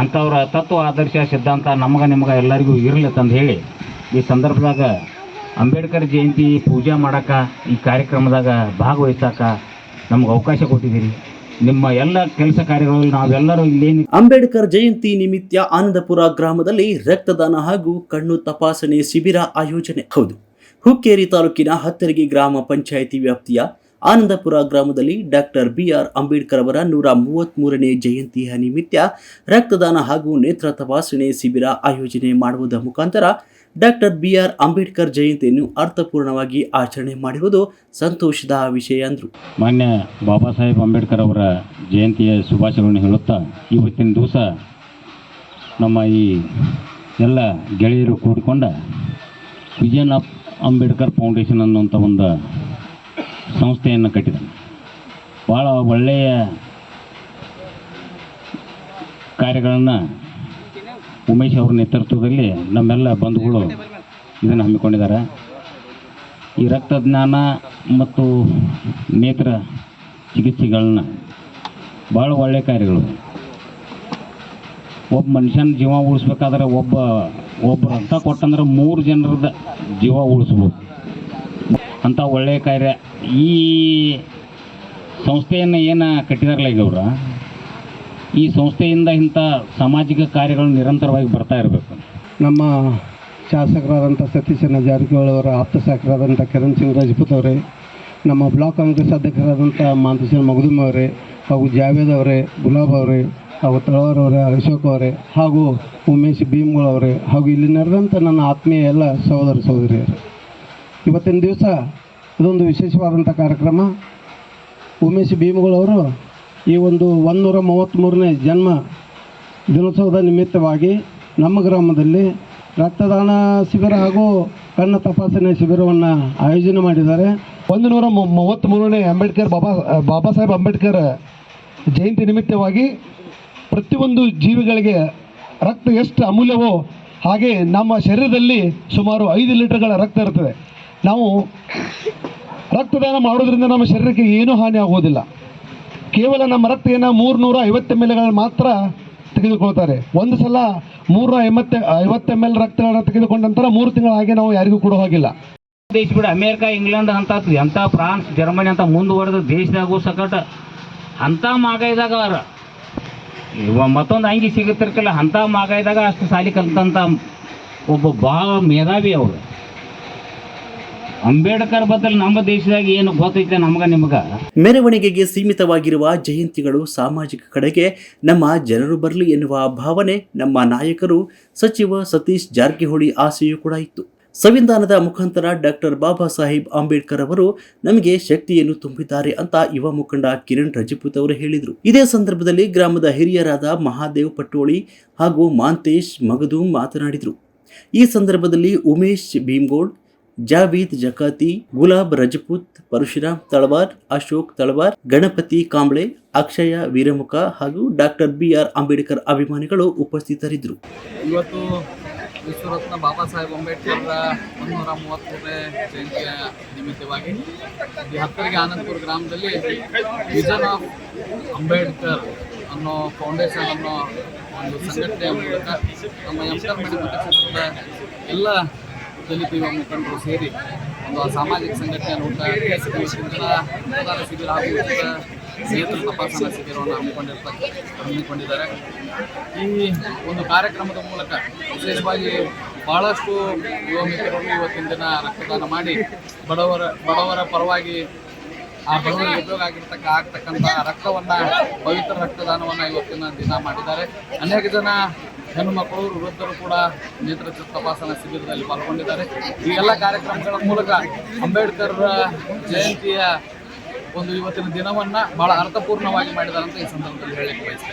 ಅಂಥವ್ರ ತತ್ವ, ಆದರ್ಶ, ಸಿದ್ಧಾಂತ ನಮಗೆ ನಿಮ್ಗೆ ಎಲ್ಲರಿಗೂ ಇರಲಿ ತಂದು ಹೇಳಿ, ಈ ಸಂದರ್ಭದಾಗ ಅಂಬೇಡ್ಕರ್ ಜಯಂತಿ ಪೂಜೆ ಮಾಡಕ, ಈ ಕಾರ್ಯಕ್ರಮದಾಗ ಭಾಗವಹಿಸಕ ನಮ್ಗೆ ಅವಕಾಶ ಕೊಟ್ಟಿದ್ದೀರಿ. ನಿಮ್ಮ ಎಲ್ಲ ಕೆಲಸ ಕಾರ್ಯಗಳಲ್ಲಿ ನಾವೆಲ್ಲರೂ ಇಲ್ಲೇನು ಅಂಬೇಡ್ಕರ್ ಜಯಂತಿ ನಿಮಿತ್ತ ಆನಂದಪುರ ಗ್ರಾಮದಲ್ಲಿ ರಕ್ತದಾನ ಹಾಗೂ ಕಣ್ಣು ತಪಾಸಣೆ ಶಿಬಿರ ಆಯೋಜನೆ. ಹೌದು. ಹುಕ್ಕೇರಿ ತಾಲೂಕಿನ ಹತ್ತರಿಗೆ ಗ್ರಾಮ ಪಂಚಾಯಿತಿ ವ್ಯಾಪ್ತಿಯ ಆನಂದಪುರ ಗ್ರಾಮದಲ್ಲಿ ಡಾಕ್ಟರ್ ಬಿಆರ್ ಅಂಬೇಡ್ಕರ್ ಅವರ ನೂರ ಮೂವತ್ತ್ಮೂರನೇ ಜಯಂತಿಯ ನಿಮಿತ್ತ ರಕ್ತದಾನ ಹಾಗೂ ನೇತ್ರ ತಪಾಸಣೆ ಶಿಬಿರ ಆಯೋಜನೆ ಮಾಡುವುದರ ಮುಖಾಂತರ ಡಾಕ್ಟರ್ ಬಿಆರ್ ಅಂಬೇಡ್ಕರ್ ಜಯಂತಿಯನ್ನು ಅರ್ಥಪೂರ್ಣವಾಗಿ ಆಚರಣೆ ಮಾಡಿರುವುದು ಸಂತೋಷದ ವಿಷಯ ಅಂದರು. ಮಾನ್ಯ ಬಾಬಾ ಸಾಹೇಬ್ ಅಂಬೇಡ್ಕರ್ ಅವರ ಜಯಂತಿಯ ಶುಭಾಶಯಗಳನ್ನು ಹೇಳುತ್ತಾ ಇವತ್ತಿನ ದಿವಸ ನಮ್ಮ ಈ ಎಲ್ಲ ಗೆಳೆಯರು ಕೂಡಿಕೊಂಡ ವಿಜಯನ ಅಂಬೇಡ್ಕರ್ ಫೌಂಡೇಶನ್ ಅನ್ನುವಂಥ ಒಂದು ಸಂಸ್ಥೆಯನ್ನು ಕಟ್ಟಿದ್ದಾನೆ ಭಾಳ ಒಳ್ಳೆಯ ಕಾರ್ಯಗಳನ್ನು ಉಮೇಶ್ ಅವ್ರ ನೇತೃತ್ವದಲ್ಲಿ ನಮ್ಮೆಲ್ಲ ಬಂಧುಗಳು ಇದನ್ನು ಹಮ್ಮಿಕೊಂಡಿದ್ದಾರೆ. ಈ ರಕ್ತಜ್ಞಾನ ಮತ್ತು ನೇತ್ರ ಚಿಕಿತ್ಸೆಗಳನ್ನ ಭಾಳ ಒಳ್ಳೆಯ ಕಾರ್ಯಗಳು. ಒಬ್ಬ ಮನುಷ್ಯನ ಜೀವ ಉಳಿಸ್ಬೇಕಾದ್ರೆ ಒಬ್ಬ ಒಬ್ಬ ರಕ್ತ ಕೊಟ್ಟಂದ್ರೆ ಮೂರು ಜನರದ ಜೀವ ಉಳಿಸ್ಬೋದು. ಅಂಥ ಒಳ್ಳೆಯ ಕಾರ್ಯ ಈ ಸಂಸ್ಥೆಯನ್ನು ಏನು ಕಟ್ಟಿದಾರಲ್ಲ ಈಗ ಅವರು? ಈ ಸಂಸ್ಥೆಯಿಂದ ಇಂಥ ಸಾಮಾಜಿಕ ಕಾರ್ಯಗಳು ನಿರಂತರವಾಗಿ ಬರ್ತಾ ಇರಬೇಕು. ನಮ್ಮ ಶಾಸಕರಾದಂಥ ಸತೀಶನ ಜಾರಕಿಹೊಳಿ ಅವರ ಆಪ್ತ ಶಾಸಕರಾದಂಥ ಕಿರಣ್ ಸಿಂಗ್ ರಾಜಪೂತ್ ಅವರೇ, ನಮ್ಮ ಬ್ಲಾಕ್ ಕಾಂಗ್ರೆಸ್ ಅಧ್ಯಕ್ಷರಾದಂಥ ಮಾಂತೇಶ್ವರ ಮಗದುಮ್ ಅವರೇ, ಹಾಗೂ ಜಾವೇದ್ ಅವರೇ, ಗುಲಾಬ್ ಅವರೇ, ಹಾಗೂ ತಳವಾರ್ ಅವರೇ, ಅಶೋಕ್ ಅವರೇ, ಹಾಗೂ ಉಮೇಶ್ ಭೀಮ್ಗಳು ಅವರೇ, ಹಾಗೂ ಇಲ್ಲಿ ನಡೆದಂಥ ನನ್ನ ಆತ್ಮೀಯ ಎಲ್ಲ ಸಹೋದರ ಸಹೋದರಿಯರು. ಇವತ್ತಿನ ದಿವಸ ಇದೊಂದು ವಿಶೇಷವಾದಂಥ ಕಾರ್ಯಕ್ರಮ. ಉಮೇಶ್ ಭೀಮಗಳವರು ಈ ಒಂದು ಒಂದೂರ ಮೂವತ್ತ್ಮೂರನೇ ಜನ್ಮ ದಿನೋತ್ಸವದ ನಿಮಿತ್ತವಾಗಿ ನಮ್ಮ ಗ್ರಾಮದಲ್ಲಿ ರಕ್ತದಾನ ಶಿಬಿರ ಹಾಗೂ ಕಣ್ಣ ತಪಾಸಣೆ ಶಿಬಿರವನ್ನು ಆಯೋಜನೆ ಮಾಡಿದ್ದಾರೆ. ಒಂದು ನೂರ ಮೂವತ್ತ್ಮೂರನೇ ಅಂಬೇಡ್ಕರ್ ಬಾಬಾ ಬಾಬಾ ಸಾಹೇಬ್ ಅಂಬೇಡ್ಕರ್ ಜಯಂತಿ ನಿಮಿತ್ತವಾಗಿ ಪ್ರತಿಯೊಂದು ಜೀವಿಗಳಿಗೆ ರಕ್ತ ಎಷ್ಟು ಅಮೂಲ್ಯವೋ ಹಾಗೆ ನಮ್ಮ ಶರೀರದಲ್ಲಿ ಸುಮಾರು ಐದು ಲೀಟರ್ಗಳ ರಕ್ತ ಇರ್ತದೆ. ನಾವು ರಕ್ತದಾನ ಮಾಡೋದ್ರಿಂದ ನಮ್ಮ ಶರೀರಕ್ಕೆ ಏನೂ ಹಾನಿ ಆಗೋದಿಲ್ಲ. ಕೇವಲ ನಮ್ಮ ರಕ್ತವನ್ನು ಮೂರುನೂರ ಐವತ್ತು ಎಂ ಮಾತ್ರ ತೆಗೆದುಕೊಳ್ತಾರೆ. ಒಂದು ಸಲ ಮೂರ್ನೂರ ಐವತ್ತು ಐವತ್ತು ಎಂ ಎಲ್ ರಕ್ತಗಳನ್ನು ತೆಗೆದುಕೊಂಡ ನಂತರ ಮೂರು ತಿಂಗಳ ಹಾಗೆ ನಾವು ಯಾರಿಗೂ ಕೊಡೋ ಹಾಗಿಲ್ಲ. ದೇಶ ಬಿಡ, ಅಮೇರಿಕ, ಇಂಗ್ಲೆಂಡ್ ಅಂತ ಎಂಥ ಫ್ರಾನ್ಸ್, ಜರ್ಮನಿ ಅಂತ ಮುಂದುವರೆದ ದೇಶದಾಗೂ ಸಕಟ. ಅಂಥ ಮಾಗಾಯ್ದಾಗ ಅವ್ರ. ಮತ್ತೊಂದು ಅಂಗಿ ಸಿಗುತ್ತಿರ್ಕಲ್ಲ. ಅಂಥ ಮಾಗಾಯ್ದಾಗ ಅಷ್ಟು ಸಾಲಿ ಕಲ್ತಂಥ ಒಬ್ಬ ಭಾಳ ಮೇಧಾವಿ ಅವರು. ಅಂಬೇಡ್ಕರ್ ಬದಲು ನಮ್ಮ ದೇಶದಾಗ ಏನು ಗೊತ್ತೈತೆ ನಮ್ಗ ನಿಮ್ಗ? ಮೆರವಣಿಗೆಗೆ ಸೀಮಿತವಾಗಿರುವ ಜಯಂತಿಗಳು ಸಾಮಾಜಿಕ ಕಡೆಗೆ ನಮ್ಮ ಜನರು ಬರಲಿ ಎನ್ನುವ ಭಾವನೆ ನಮ್ಮ ನಾಯಕರು ಸಚಿವ ಸತೀಶ್ ಜಾರಕಿಹೊಳಿ ಆಸೆಯೂ ಕೂಡ ಇತ್ತು. ಸಂವಿಧಾನದ ಮುಖಾಂತರ ಡಾಕ್ಟರ್ ಬಾಬಾ ಸಾಹೇಬ್ ಅಂಬೇಡ್ಕರ್ ಅವರು ನಮಗೆ ಶಕ್ತಿಯನ್ನು ತುಂಬಿದ್ದಾರೆ ಅಂತ ಯುವ ಮುಖಂಡ ಕಿರಣ್ ರಜಪೂತ್ ಅವರು ಹೇಳಿದರು. ಇದೇ ಸಂದರ್ಭದಲ್ಲಿ ಗ್ರಾಮದ ಹಿರಿಯರಾದ ಮಹಾದೇವ್ ಪಟ್ಟೋಳಿ ಹಾಗೂ ಮಾಂತೇಶ್ ಮಗದೂಮ್ ಮಾತನಾಡಿದರು. ಈ ಸಂದರ್ಭದಲ್ಲಿ ಉಮೇಶ್ ಭೀಮ್ಗೋಳ್ ಜಾವೀದ್ ಜಕಾತಿ ಗುಲಾಬ್ ರಜಪೂತ್ ಪರಶುರಾಮ್ ತಳವಾರ್, ಅಶೋಕ್ ತಳವಾರ್, ಗಣಪತಿ ಕಾಂಬ್ಳೆ, ಅಕ್ಷಯ ವೀರಮುಖ ಹಾಗೂ ಡಾಕ್ಟರ್ ಬಿ ಆರ್ ಅಂಬೇಡ್ಕರ್ ಅಭಿಮಾನಿಗಳು ಉಪಸ್ಥಿತರಿದ್ದರು. ಇವತ್ತು ವಿಶ್ವರತ್ನ ಬಾಬಾ ಸಾಹೇಬ್ ಅಂಬೇಡ್ಕರ್ರ ಮುನ್ನೂರ ಮೂವತ್ತನೇ ಜಯಂತಿಯ ನಿಮಿತ್ತವಾಗಿ ಈ ಹತ್ತರಿಗೆ ಆನಂದಪುರ ಗ್ರಾಮದಲ್ಲಿ ವಿಜನ್ ಆಫ್ ಅಂಬೇಡ್ಕರ್ ಅನ್ನೋ ಫೌಂಡೇಶನ್ ಅನ್ನೋ ಒಂದು ಸಂಘಟನೆಯ ಮೂಲಕ ನಮ್ಮ ಎಂಟರ್ಮೆಂಟ್ ಎಲ್ಲ ದಲಿತ ಯುವ ಮುಖಂಡರು ಸೇರಿ ಒಂದು ಸಾಮಾಜಿಕ ಸಂಘಟನೆ ನೋಡ್ತಾ ಶಿಬಿರ ಹಾಗೂ ನೇತ್ರ ತಪಾಸಣಾ ಶಿಬಿರವನ್ನು ಹಮ್ಮಿಕೊಂಡಿರ್ತಾರೆ ಹಮ್ಮಿಕೊಂಡಿದ್ದಾರೆ. ಈ ಒಂದು ಕಾರ್ಯಕ್ರಮದ ಮೂಲಕ ವಿಶೇಷವಾಗಿ ಬಹಳಷ್ಟು ಯುವ ಮಿತ್ರರು ಇವತ್ತಿನ ದಿನ ರಕ್ತದಾನ ಮಾಡಿ ಬಡವರ ಬಡವರ ಪರವಾಗಿ ಆ ಬಡವರಿಗೆ ಉದ್ಯೋಗ ಆಗಿರ್ತಕ್ಕ ಆಗ್ತಕ್ಕಂಥ ರಕ್ತವನ್ನು, ಪವಿತ್ರ ರಕ್ತದಾನವನ್ನು ಇವತ್ತಿನ ದಿನ ಮಾಡಿದ್ದಾರೆ. ಅನೇಕ ಜನ ಹೆಣ್ಣು ಮಕ್ಕಳು ವೃದ್ಧರು ಕೂಡ ನೇತ್ರ ತಪಾಸಣಾ ಶಿಬಿರದಲ್ಲಿ ಪಾಲ್ಗೊಂಡಿದ್ದಾರೆ. ಈ ಎಲ್ಲ ಕಾರ್ಯಕ್ರಮಗಳ ಮೂಲಕ ಅಂಬೇಡ್ಕರ್ ಜಯಂತಿಯ ಒಂದು ಇವತ್ತಿನ ದಿನವನ್ನು ಬಹಳ ಅರ್ಥಪೂರ್ಣವಾಗಿ ಮಾಡಿದ್ದಾರೆ ಅಂತ ಈ ಸಂದರ್ಭದಲ್ಲಿ ಹೇಳಲಿಕ್ಕೆ ಬಯಸ್ತೇನೆ.